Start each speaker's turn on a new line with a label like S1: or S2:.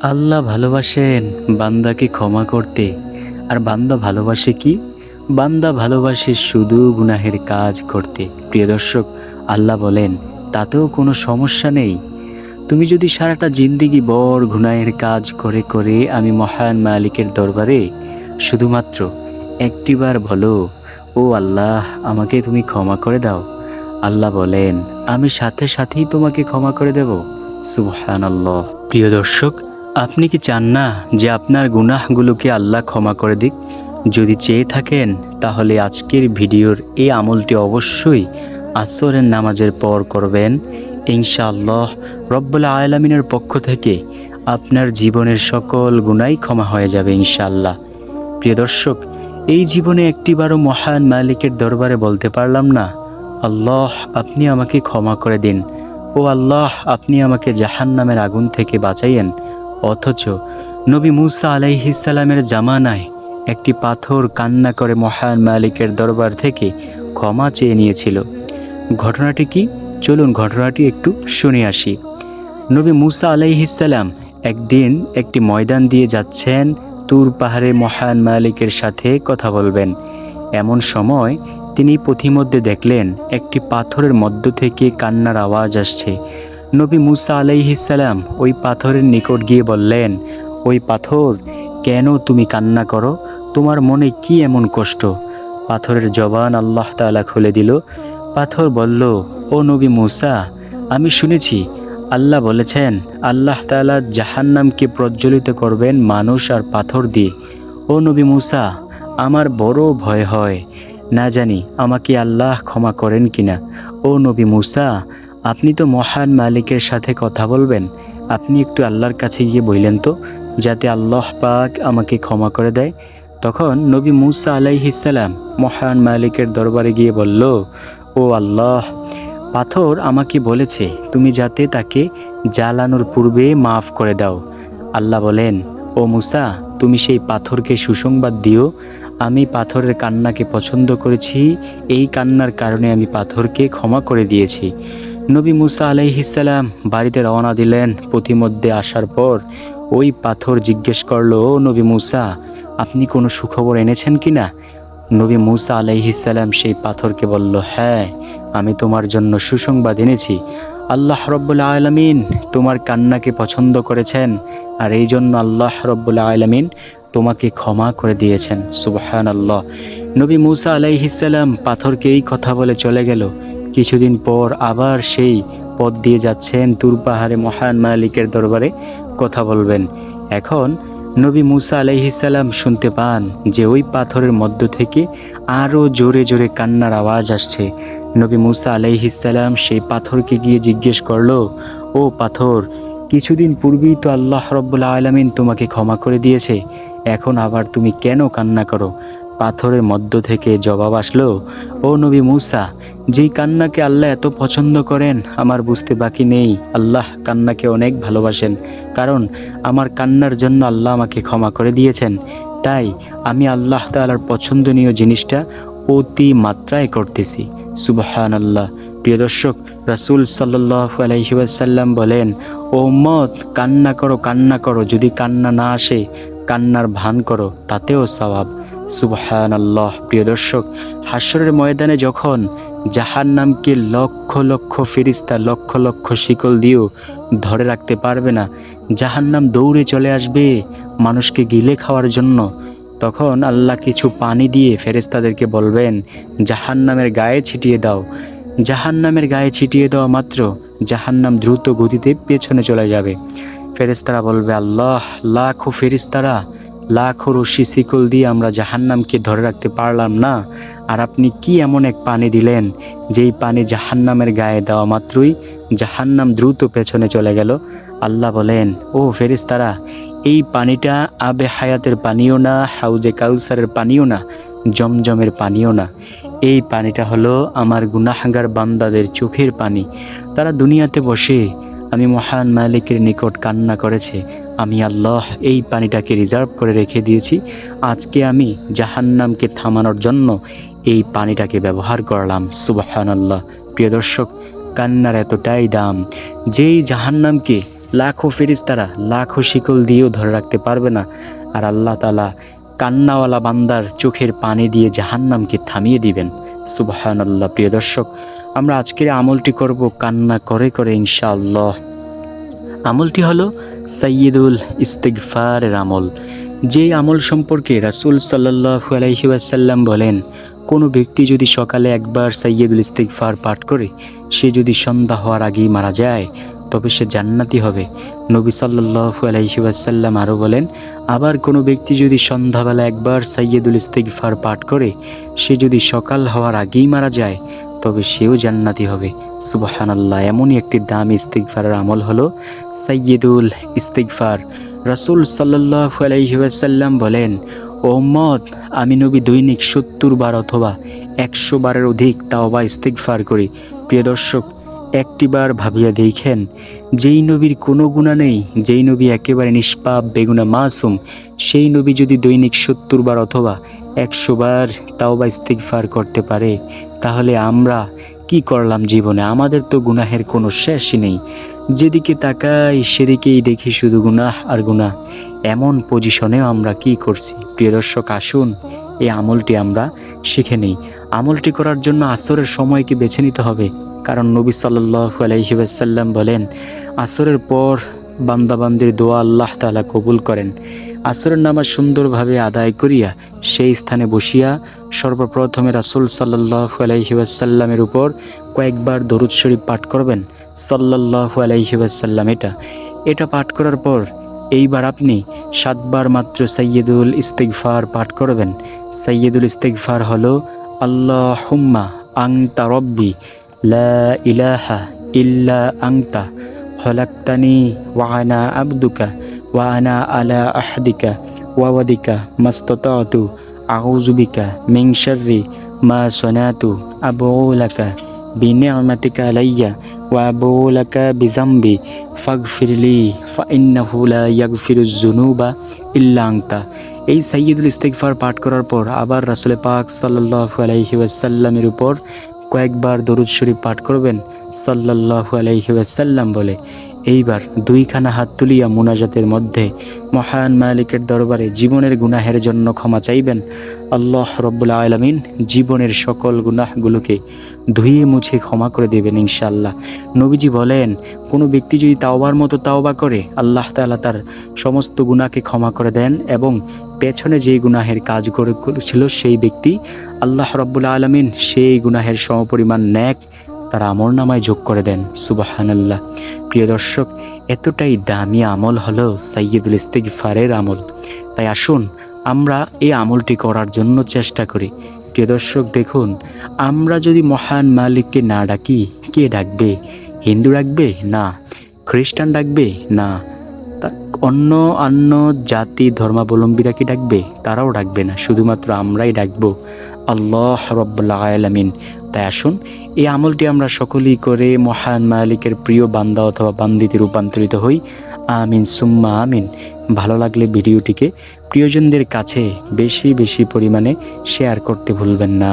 S1: আল্লাহ ভালোবাসেন বান্দাকে ক্ষমা করতে। আর বান্দা ভালোবাসে কি? বান্দা ভালোবাসে শুধু গুনাহের কাজ করতে। প্রিয় দর্শক, আল্লাহ বলেন, তাতেও কোনো সমস্যা নেই। তুমি যদি সারাটা জিন্দিগি বড় গুনাহের কাজ করে করে আমি মহান মালিকের দরবারে শুধুমাত্র একটিবার বলো, ও আল্লাহ, আমাকে তুমি ক্ষমা করে দাও। আল্লাহ বলেন, আমি সাথে সাথেই তোমাকে ক্ষমা করে দেব। সুবহান আল্লাহ প্রিয় দর্শক আপনি কি চান না যে আপনার গুনাহগুলোকে আল্লাহ ক্ষমা করে দিক? যদি চেয়ে থাকেন, তাহলে আজকের ভিডিওর এই আমলটি অবশ্যই আসরের নামাজের পর করবেন। ইনশাআল্লাহ রব্বুল আলমিনের পক্ষ থেকে আপনার জীবনের সকল গুনাই ক্ষমা হয়ে যাবে ইনশাআল্লাহ। প্রিয় দর্শক, এই জীবনে একটিবারও মহান মালিকের দরবারে বলতে পারলাম না, আল্লাহ, আপনি আমাকে ক্ষমা করে দিন। ও আল্লাহ, আপনি আমাকে জাহান্নামের আগুন থেকে বাঁচাইয়েন। অথচ নবী মুসা আলাইহিসালামের জামানায় একটি পাথর কান্না করে মহান মালিকের দরবার থেকে ক্ষমা চেয়ে নিয়েছিল। ঘটনাটি কি? চলুন ঘটনাটি একটু শুনে আসি। নবী মুসা আলাইহিসাল্লাম একদিন একটি ময়দান দিয়ে যাচ্ছেন, তুর পাহাড়ে মহান মালিকের সাথে কথা বলবেন। এমন সময় তিনি পথিমধ্যে দেখলেন একটি পাথরের মধ্য থেকে কান্নার আওয়াজ আসছে। নবী মুসা আলাইহিসাল্লাম ওই পাথরের নিকট গিয়ে বললেন, ওই পাথর, কেন তুমি কান্না করো? তোমার মনে কি এমন কষ্ট? পাথরের জবান আল্লাহ তাআলা খুলে দিল। পাথর বলল, ও নবী মুসা, আমি শুনেছি, আল্লাহ বলেছেন, আল্লাহ তাআলা জাহান্নামকে প্রজ্বলিত করবেন মানুষ আর পাথর দিয়ে। ও নবী মুসা, আমার বড় ভয় হয়। না জানি আমাকে আল্লাহ ক্ষমা করেন কিনা। ও নবী মুসা আপনি তো মহান মালিকের সাথে কথা বলবেন। আপনি একটু আল্লাহর কাছে গিয়ে বললেন তো, যাতে আল্লাহ পাক আমাকে ক্ষমা করে দেয়। তখন নবী মুসা আলাইহিসাল্লাম মহান মালিকের দরবারে গিয়ে বলল, ও আল্লাহ, পাথর আমাকে বলেছে, তুমি যাতে তাকে জ্বালানোর পূর্বে মাফ করে দাও। আল্লাহ বলেন, ও মুসা, তুমি সেই পাথরকে সুসংবাদ দিও। আমি পাথরের কান্নাকে পছন্দ করেছি, এই কান্নার কারণে আমি পাথরকে ক্ষমা করে দিয়েছি। নবী মুসা আলাইহিসাল্লাম বাড়িতে রওনা দিলেন। পথিমধ্যে আসার পর ওই পাথর জিজ্ঞেস করল, ও নবী মুসা, আপনি কোনো সুখবর এনেছেন কি না? নবী মুসা আলাইহিসাল্লাম সেই পাথরকে বলল হ্যাঁ আমি তোমার জন্য সুসংবাদ এনেছি। আল্লাহ রব্বুল আলমিন তোমার কান্নাকে পছন্দ করেছেন, আর এই জন্য আল্লাহ রব্বুল আলমিন তোমাকে ক্ষমা করে দিয়েছেন। সুবহান আল্লাহ নবী মুসা আলাইহিসাল্লাম পাথরকে এই কথা বলে চলে গেল। কিছুদিন পর আবার সেই পথ দিয়ে যাচ্ছেন তুর পাহাড়ে মহান মালিকের দরবারে কথা বলবেন। এখন নবী মুসা আলাইহিসাল্লাম শুনতে পান যে ওই পাথরের মধ্য থেকে আরও জোরে জোরে কান্নার আওয়াজ আসছে। নবী মুসা আলাইহিসাল্লাম সেই পাথরকে গিয়ে জিজ্ঞেস করল, ও পাথর, কিছুদিন পূর্বেই তো আল্লাহ রব্বুল আলমিন তোমাকে ক্ষমা করে দিয়েছে, এখন আবার তুমি কেন কান্না করো? পাথরের মধ্য থেকে জবাব আসলো, ও নবী মুসা, যেই কান্নাকে আল্লাহ এত পছন্দ করেন, আমার বুঝতে বাকি নেই। আল্লাহ কান্নাকে অনেক ভালোবাসেন, কারণ আমার কান্নার জন্য আল্লাহ আমাকে ক্ষমা করে দিয়েছেন। তাই আমি আল্লাহ তালার পছন্দনীয় জিনিসটা অতি মাত্রায় করতেছি। সুবহান আল্লাহ প্রিয় দর্শক, রাসুল সাল্লাহ আলহিউসাল্লাম বলেন, ও মত কান্না করো কান্না করো। যদি কান্না না আসে, কান্নার ভান করো, তাতেও সওয়াব। সুবহান আল্লাহ প্রিয় দর্শক হাসরের ময়দানে যখন জাহান নামকে লক্ষ লক্ষ ফেরিস্তা, লক্ষ লক্ষ শিকল দিয়েও ধরে রাখতে পারবে না জাহান নাম দৌড়ে চলে আসবে মানুষকে গিলে খাওয়ার জন্য, তখন আল্লাহ কিছু পানি দিয়ে ফেরেস্তাদেরকে বলবেন জাহান নামের গায়ে ছিটিয়ে দাও। জাহান নামের গায়ে ছিটিয়ে দেওয়া মাত্র জাহান নাম দ্রুত গতিতে পেছনে চলে যাবে। ফেরেস্তারা বলবে, আল্লাহ, লাখো ফেরিস্তারা লাখো রশি শিকল দিয়ে আমরা জাহান্নামকে ধরে রাখতে পারলাম না। আর আপনি কি এমন এক পানি দিলেন, যেই পানি জাহান্নামের গায়ে দেওয়া মাত্রই জাহান্নাম দ্রুত পেছনে চলে গেল? আল্লাহ বলেন, ও ফেরিস্তারা এই পানিটা আবে হায়াতের পানিও না, হাউজে কাউসারের পানিও না, জমজমের পানিও না। এই পানিটা হলো আমার গুনাহাঙ্গার বান্দাদের চোখের পানি। তারা দুনিয়াতে বসে আমি মহান মালিকের নিকট কান্না করেছে। আমি আল্লাহ এই পানিটাকে রিজার্ভ করে রেখে দিয়েছি। আজকে আমি জাহান্নামকে থামানোর জন্য এই পানিটাকে ব্যবহার করলাম। সুবাহান আল্লাহ প্রিয় দর্শক, কান্নার এতটাই দাম, যেই জাহান্নামকে লাখো ফেরিস্তারা লাখো শিকল দিয়েও ধরে রাখতে পারবে না, আর আল্লাহ তালা কান্নাওয়ালা বান্দার চোখের পানি দিয়ে জাহান্নামকে থামিয়ে দিবেন। সুবাহান আল্লাহ প্রিয় দর্শক, আমরা আজকের আমলটি করব কান্না করে করে ইনশাআল্লাহ। আমলটি হলো সৈয়দুল ইস্তিগফারের আমল। যে আমল সম্পর্কে রাসূল সাল্লাল্লাহু আলাইহি ওয়াসাল্লাম বলেন, কোনো ব্যক্তি যদি সকালে একবার সৈয়দুল ইস্তিগফার পাঠ করে, সে যদি সন্ধ্যা হওয়ার আগেই মারা যায়, তবে সে জান্নাতি হবে। নবী সাল্লাল্লাহু আলাইহি ওয়াসাল্লাম আরও বলেন, আবার কোনো ব্যক্তি যদি সন্ধ্যাবেলা একবার সৈয়দুল ইস্তিগফার পাঠ করে, সে যদি সকাল হওয়ার আগেই মারা যায় তবে সেও জান্নাতি হবে। সুবাহানাল্লাহ, এমনই একটি দাম ইস্তিগফারের আমল হলো সৈয়দুল ইস্তিগফার। রাসূল আলাইহি বলেন ওম্মদ আমি নবী দৈনিক সত্তর বার অথবা একশো বারের অধিক তাওবা ইস্তিগফার করি। প্রিয় দর্শক একটিবার ভাবিয়া দেখেন, যেই নবীর কোনো গুণা নেই, যেই নবী একেবারে নিষ্পাপ, বেগুনা মাসুম, সেই নবী যদি দৈনিক সত্তর বার অথবা একশো বার তাওবা ইস্তিগফার করতে পারে, তাহলে আমরা কি করলাম জীবনে? আমাদের তো গুনাহের কোনো শেষই নেই। যেদিকে তাকাই, সেদিকেই দেখি শুধু গুনাহ আর গুনাহ। এমন পজিশনেও আমরা কি করছি? প্রিয় দর্শক, আসুন এই আমলটি আমরা শিখে নেই। আমলটি করার জন্য আসরের সময়কে বেছে নিতে হবে। কারণ নবী সাল্লাল্লাহু আলাইহি ওয়াসাল্লাম বলেন, আসরের পর বান্দাবান্দির দোয়া আল্লাহ তাআলা কবুল করেন। আসরের নামাজ সুন্দরভাবে আদায় করিয়া সেই স্থানে বসিয়া সর্বপ্রথমে রাসূল সাল্লাল্লাহু আলাইহি ওয়াসাল্লামের উপর কয়েকবার দরুদ শরীফ পাঠ করবেন। সাল্লাল্লাহু আলাইহি ওয়াসাল্লাম এটা। এটা পাঠ করার পর এইবার আপনি সাতবার মাত্র সৈয়দুল ইস্তিগফার পাঠ করবেন। সৈয়দুল ইস্তিগফার হলো, আল্লাহুম্মা আংতা রব্বি, লা ইলাহা ইল্লা আংতা খলাক্তানি ওয়ানা আবদুকা ওয়ানা আলা আহদিকা ওয়াওয়াদিকা মাস্ততাতু আউযুবিকা মিন শাররি মা সনাতু আবুলাকা বিনি'মাতিকা আলাইয়া ওয়া আবুলাকা বিজামবি ফাগফিরলি ফাইন্নাহু লা ইয়াগফিরুজ যুনুবা ইল্লা আনতা এই সাইয়্যিদুল ইস্তিগফার পাঠ করার পর আবার রাসূল পাক সাল্লাল্লাহু আলাইহি ওয়াসাল্লামের উপর কয়েকবার দরুদ শরীফ পাঠ করবেন। সাল্লাল্লাহু আলাইহি ওয়াসাল্লাম বলে, এইবার দুইখানা হাত তুলিয়া মুনাজাতের মধ্যে মহান মালিকের দরবারে জীবনের গুনাহের জন্য ক্ষমা চাইবেন। আল্লাহ রব্বুল আলমিন জীবনের সকল গুনাহগুলোকে ধুয়ে মুছে ক্ষমা করে দেবেন ইনশাল্লাহ নবীজি বলেন, কোনো ব্যক্তি যদি তাওবার মতো তাওবা করে, আল্লাহ তাআলা তার সমস্ত গুনাহকে ক্ষমা করে দেন এবং পেছনে যেই গুনাহের কাজ করে করেছিল সেই ব্যক্তি, আল্লাহ রব্বুল আলমিন সেই গুনাহের সমপরিমাণ ন্যাক তার আমল নামায় যোগ করে দেন। সুবাহানাল্লাহ। প্রিয় দর্শক, এতটাই দামি আমল হলো সাইয়দুল ইস্তিগফারের আমল। তাই আসুন, আমরা এই আমলটি করার জন্য চেষ্টা করি। প্রিয় দর্শক, দেখুন, আমরা যদি মহান মালিককে না ডাকি, কে ডাকবে? হিন্দু ডাকবে? না। খ্রিস্টান ডাকবে? না। অন্য অন্য জাতি ধর্মাবলম্বীরা কি ডাকবে? তারাও ডাকবে না। শুধুমাত্র আমরাই ডাকবো। আল্লাহ রব্লা আলামিন। তাই আসুন, এই আমলটি আমরা সকলেই করে মহান মালিকের প্রিয় বান্দা অথবা বান্দিতে রূপান্তরিত হই। আমিন, সুম্মা আমিন। ভালো লাগলে ভিডিওটিকে প্রিয়জনদের কাছে বেশি বেশি পরিমাণে শেয়ার করতে ভুলবেন না।